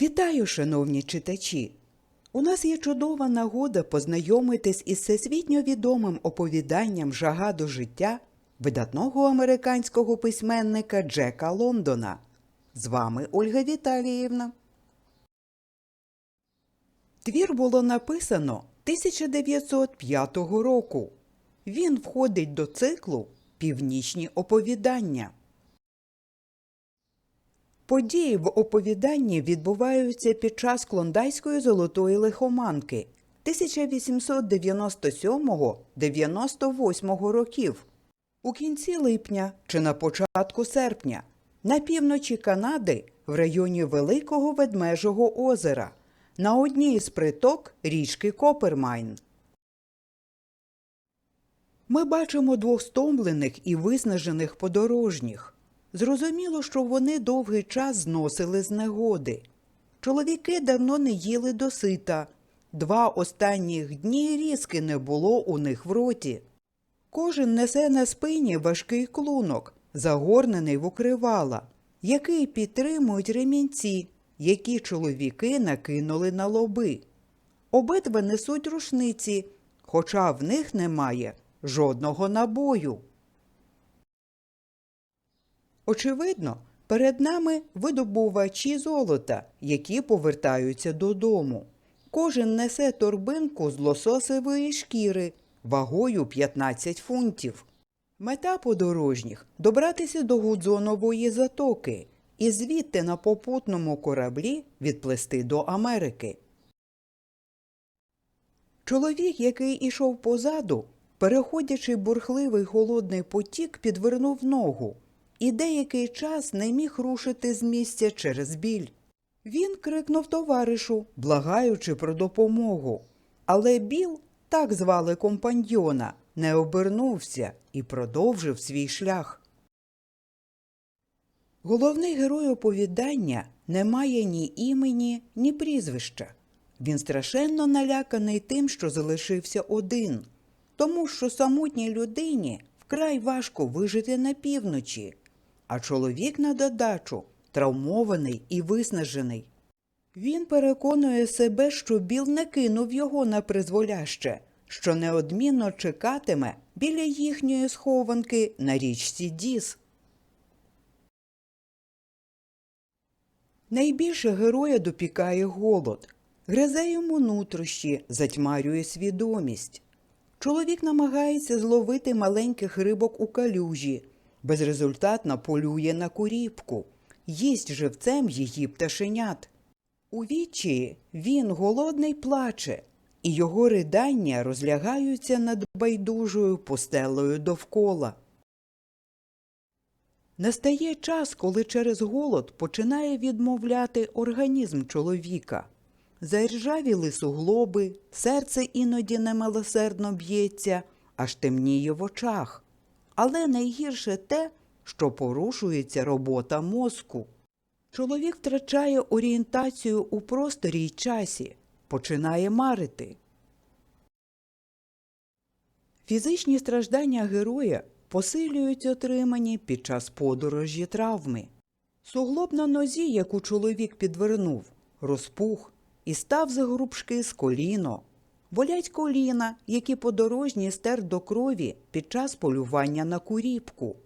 Вітаю, шановні читачі! У нас є чудова нагода познайомитись із всесвітньо відомим оповіданням Жага до життя видатного американського письменника Джека Лондона. З вами Ольга Віталіївна. Твір було написано 1905 року. Він входить до циклу Північні оповідання. Події в оповіданні відбуваються під час клондайської золотої лихоманки 1897-98 років. У кінці липня чи на початку серпня на півночі Канади в районі Великого Ведмежого озера на одній з приток річки Копермайн. Ми бачимо двох стомлених і виснажених подорожніх. Зрозуміло, що вони довгий час зносили з негоди. Чоловіки давно не їли досита. Два останніх дні різки не було у них в роті. Кожен несе на спині важкий клунок, загорнений в укривала, який підтримують ремінці, які чоловіки накинули на лоби. Обидва несуть рушниці, хоча в них немає жодного набою. Очевидно, перед нами видобувачі золота, які повертаються додому. Кожен несе торбинку з лососевої шкіри вагою 15 фунтів. Мета подорожніх добратися до Гудзонової затоки і звідти на попутному кораблі відплисти до Америки. Чоловік, який ішов позаду, переходячи бурхливий холодний потік, підвернув ногу і деякий час не міг рушити з місця через біль. Він крикнув товаришу, благаючи про допомогу. Але Біл, так звали компаньйона, не обернувся і продовжив свій шлях. Головний герой оповідання не має ні імені, ні прізвища. Він страшенно наляканий тим, що залишився один, тому що самотній людині вкрай важко вижити на півночі, а чоловік на додачу травмований і виснажений. Він переконує себе, що Біл не кинув його на призволяще, що неодмінно чекатиме біля їхньої схованки на річці Діс. Найбільше героя допікає голод, гризе йому нутрощі, затьмарює свідомість. Чоловік намагається зловити маленьких рибок у калюжі, безрезультатно полює на куріпку, їсть живцем її пташенят. У відчаї він голодний плаче, і його ридання розлягаються над байдужою пустелею довкола. Настає час, коли через голод починає відмовляти організм чоловіка. Заржавіли суглоби, серце іноді немилосердно б'ється, аж темніє в очах. Але найгірше те, що порушується робота мозку. Чоловік втрачає орієнтацію у просторі й часі, починає марити. Фізичні страждання героя посилюють отримані під час подорожі травми. Суглоб на нозі, яку чоловік підвернув, розпух і став загрубшки з коліно. Болять коліна, які подорожній стер до крові під час полювання на куріпку.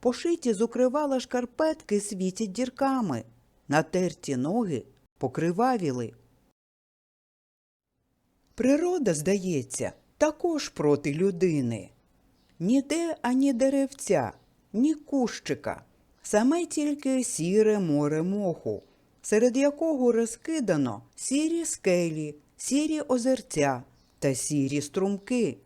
Пошиті з укривала шкарпетки світять дірками, натерті ноги покривавіли. Природа, здається, також проти людини. Ніде ані деревця, ні кущика, саме тільки сіре море моху, серед якого розкидано сірі скелі, сірі озерця та сірі струмки.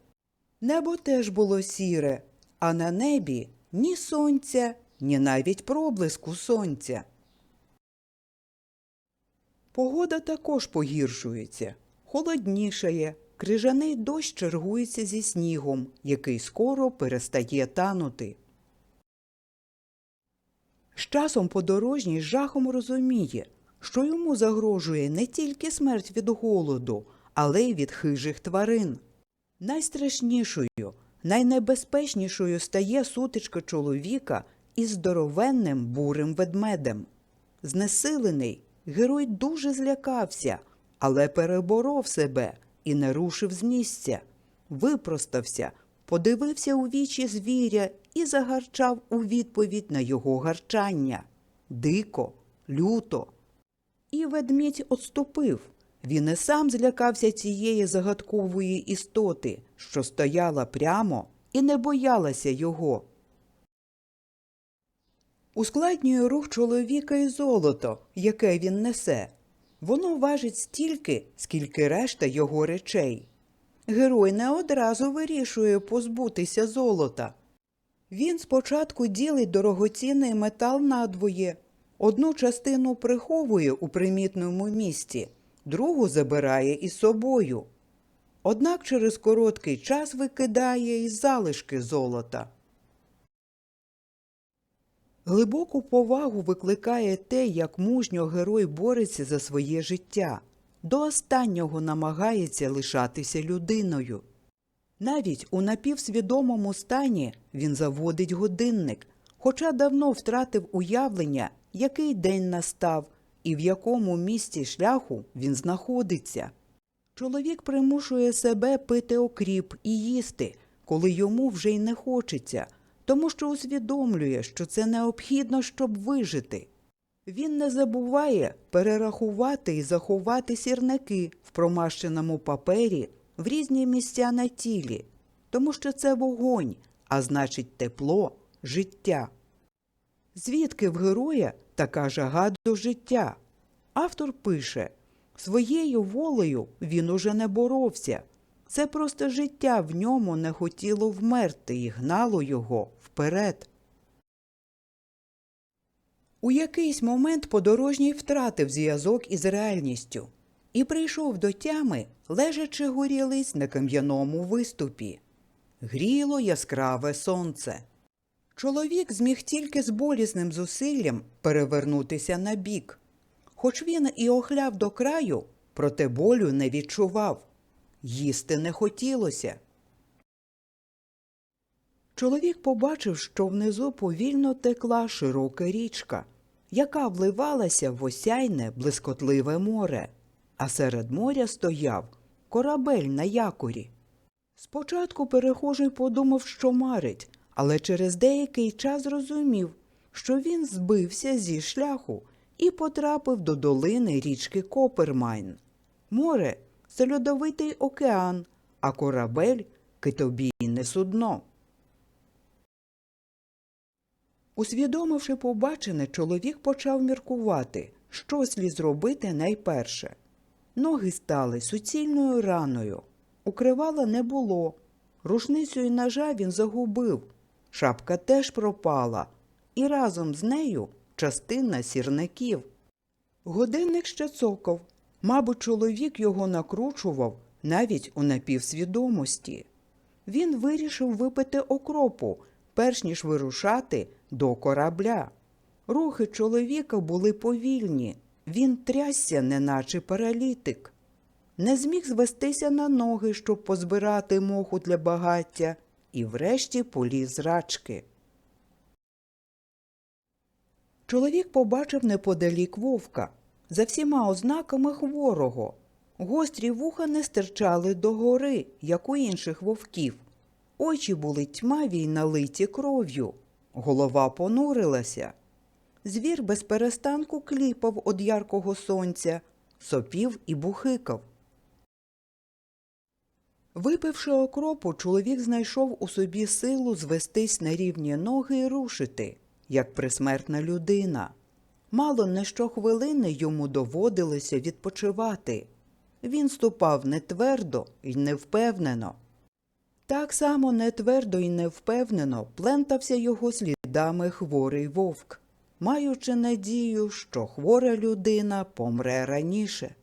Небо теж було сіре, а на небі ні сонця, ні навіть проблиску сонця. Погода також погіршується, холоднішає, крижаний дощ чергується зі снігом, який скоро перестає танути. З часом подорожній жахом розуміє, що йому загрожує не тільки смерть від голоду, але й від хижих тварин. Найстрашнішою, найнебезпечнішою стає сутичка чоловіка із здоровенним бурим ведмедем. Знесилений, Герой дуже злякався, але переборов себе і не рушив з місця. Випростався, подивився у вічі звіря і загарчав у відповідь на його гарчання. Дико, люто. І ведмідь отступив. Він і сам злякався цієї загадкової істоти, що стояла прямо і не боялася його. Ускладнює рух чоловіка і золото, яке він несе. Воно важить стільки, скільки решта його речей. Герой не одразу вирішує позбутися золота. Він спочатку ділить дорогоцінний метал надвоє, одну частину приховує у примітному місці, другу забирає із собою. Однак через короткий час викидає із залишки золота. Глибоку повагу викликає те, як мужньо герой бореться за своє життя, до останнього намагається лишатися людиною. Навіть у напівсвідомому стані він заводить годинник, хоча давно втратив уявлення, який день настав і в якому місці шляху він знаходиться. Чоловік примушує себе пити окріп і їсти, коли йому вже й не хочеться, тому що усвідомлює, що це необхідно, щоб вижити. Він не забуває перерахувати і заховати сірники в промащеному папері в різні місця на тілі, тому що це вогонь, а значить тепло, життя. Звідки в героя така жага до життя? Автор пише своєю волею він уже не боровся. Це просто життя в ньому не хотіло вмерти і гнало його вперед. У якийсь момент подорожній втратив зв'язок із реальністю і прийшов до тями, лежачи горілиць на кам'яному виступі. Гріло яскраве сонце. Чоловік зміг тільки з болісним зусиллям перевернутися на бік. Хоч він і охляв до краю, проте болю не відчував. Їсти не хотілося. Чоловік побачив, що внизу повільно текла широка річка, яка вливалася в осяйне блискотливе море, а серед моря стояв корабель на якорі. Спочатку перехожий подумав, що марить, але через деякий час зрозумів, що він збився зі шляху і потрапив до долини річки Копермайн. Море це льодовитий океан, а корабель китобійне судно. Усвідомивши побачене, чоловік почав міркувати, що слід зробити найперше. Ноги стали суцільною раною, укривала не було. Рушницю і ножа він загубив, шапка теж пропала, і разом з нею частина сірників. Годинник ще цокав. Мабуть, чоловік його накручував навіть у напівсвідомості. Він вирішив випити окропу, перш ніж вирушати до корабля. Рухи чоловіка були повільні, він трясся, неначе паралітик. Не зміг звестися на ноги, щоб позбирати моху для багаття, і врешті поліз рачки. Чоловік побачив неподалік вовка за всіма ознаками хворого. Гострі вуха не стирчали догори, як у інших вовків. Очі були тьмаві й налиті кров'ю. Голова понурилася. Звір без перестанку кліпав од яркого сонця, сопів і бухикав. Випивши окропу, чоловік знайшов у собі силу звестись на рівні ноги і рушити, як присмертна людина. Мало не щохвилини йому доводилося відпочивати. Він ступав не твердо і невпевнено. Так само нетвердо і невпевнено плентався його слідами хворий вовк, маючи надію, що хвора людина помре раніше.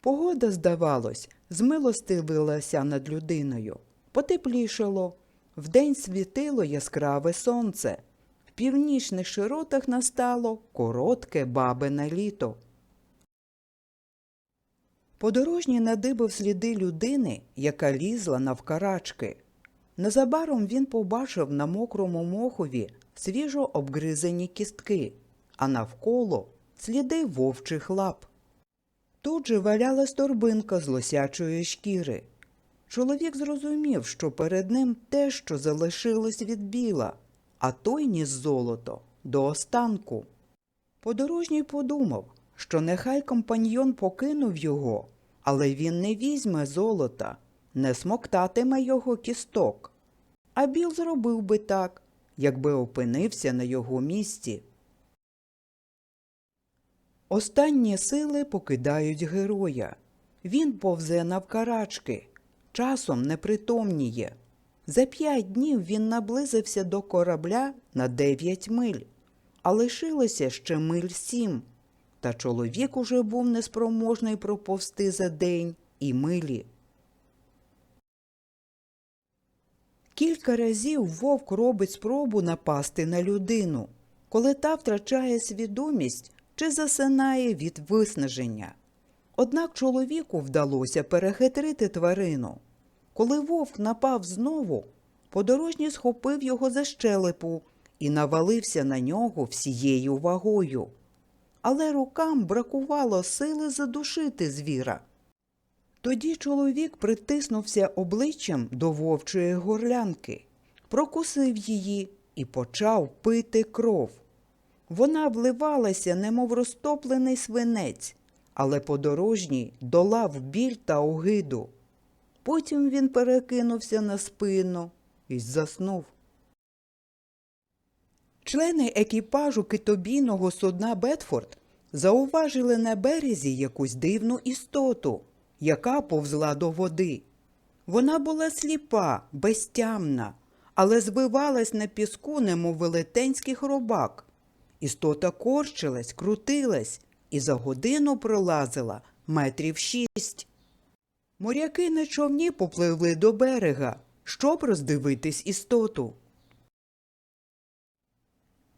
Погода, здавалось, змилостивилася над людиною. Потеплішало. Вдень світило яскраве сонце. В північних широтах настало коротке бабине літо. Подорожній надибав сліди людини, яка лізла навкарачки. Незабаром він побачив на мокрому мохові свіжо обгризані кістки, а навколо сліди вовчих лап. Тут же валялась торбинка з лосячої шкіри. Чоловік зрозумів, що перед ним те, що залишилось від біла, а той ніс золото до останку. Подорожній подумав, що нехай компаньйон покинув його, але він не візьме золота, не смоктатиме його кісток. А Біл зробив би так, якби опинився на його місці. Останні сили покидають героя. Він повзе навкарачки, часом непритомніє. За п'ять днів він наблизився до корабля на дев'ять миль, а лишилося ще миль сім. Та чоловік уже був неспроможний проповсти за день і милі. Кілька разів вовк робить спробу напасти на людину, коли та втрачає свідомість чи засинає від виснаження. Однак чоловіку вдалося перехитрити тварину. Коли вовк напав знову, подорожній схопив його за щелепу і навалився на нього всією вагою. Але рукам бракувало сили задушити звіра. Тоді чоловік притиснувся обличчям до вовчої горлянки, прокусив її і почав пити кров. Вона вливалася, немов розтоплений свинець, але подорожній долав біль та огиду. Потім він перекинувся на спину і заснув. Члени екіпажу китобійного судна Бетфорд зауважили на березі якусь дивну істоту, яка повзла до води. Вона була сліпа, безтямна, але звивалась на піску, немов велетенський хробак. Істота корчилась, крутилась і за годину пролазила метрів шість. Моряки на човні попливли до берега, щоб роздивитись істоту.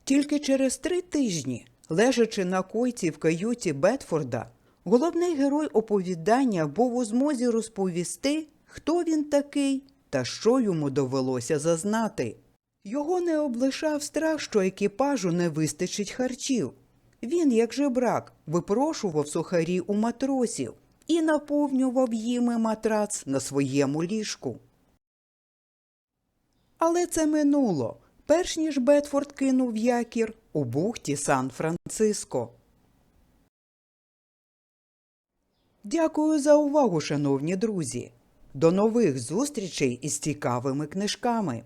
Тільки через три тижні, лежачи на койці в каюті Бетфорда, головний герой оповідання був у змозі розповісти, хто він такий та що йому довелося зазнати. Його не облишав страх, що екіпажу не вистачить харчів. Він, як жебрак, випрошував сухарі у матросів і наповнював їми матрац на своєму ліжку. Але це минуло, перш ніж Бетфорд кинув якір у бухті Сан-Франциско. Дякую за увагу, шановні друзі. До нових зустрічей із цікавими книжками.